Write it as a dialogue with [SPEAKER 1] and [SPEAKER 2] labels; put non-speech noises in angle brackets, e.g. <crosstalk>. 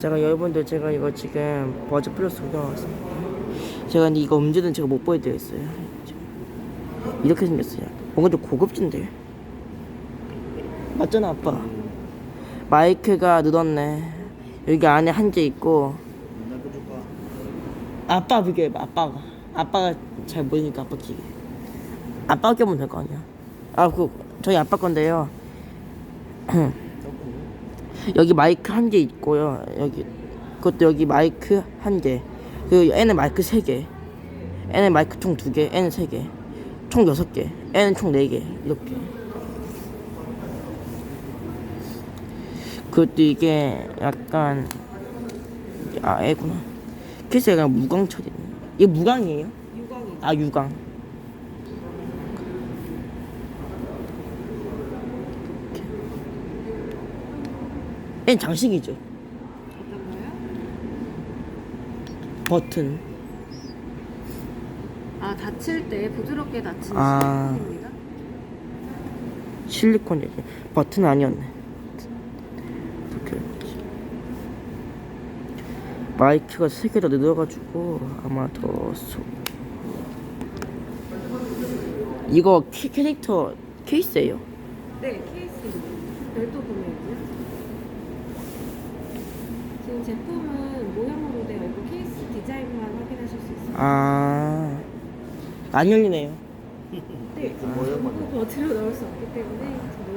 [SPEAKER 1] 제가 여러분들 제가 이거 지금 버즈 플러스 구경 왔습니다. 제가 근데 이거 음질은 제가 못 보여드리겠어요. 이렇게 생겼어요. 뭔가 좀 고급진데. 맞잖아 아빠. 마이크가 늦었네. 여기 안에 한 개 있고. 아빠 비교해봐 아빠가. 아빠가 잘 모르니까 아빠 기계. 아빠 껴면 될 거 아니야. 아 그 저희 아빠 건데요. <clears throat> 여기 마이크 한 개 있고요. 여기 그것도 여기 마이크 한 개. 그리고 N은 마이크 세 개. N은 마이크 총 두 개. N은 세 개. 총 여섯 개. N은 총 네 개. 이렇게. 그것도 이게 약간 아 애구나. 그래서 약간 무광 처리. 이게 무광이에요?
[SPEAKER 2] 유광이
[SPEAKER 1] 아 유광. N 장식이죠.
[SPEAKER 2] 어떤 거요?
[SPEAKER 1] 버튼.
[SPEAKER 2] 아 닫힐 때 부드럽게 닫히는
[SPEAKER 1] 아.
[SPEAKER 2] 시스템입니다.
[SPEAKER 1] 실리콘 여기 버튼 아니었네. 이렇게 마이크가 세개더 늘어가지고 아마 더 소... 이거 캐, 캐릭터 케이스예요?
[SPEAKER 2] 네 케이스 별도 구매고요. 지금 제품은 모형으로 되어 있고 케이스 디자인만 확인하실 수 있습니다.
[SPEAKER 1] 아 안 열리네요.
[SPEAKER 2] 네, 모형 버튼을 넣을 수 없기 때문에 지금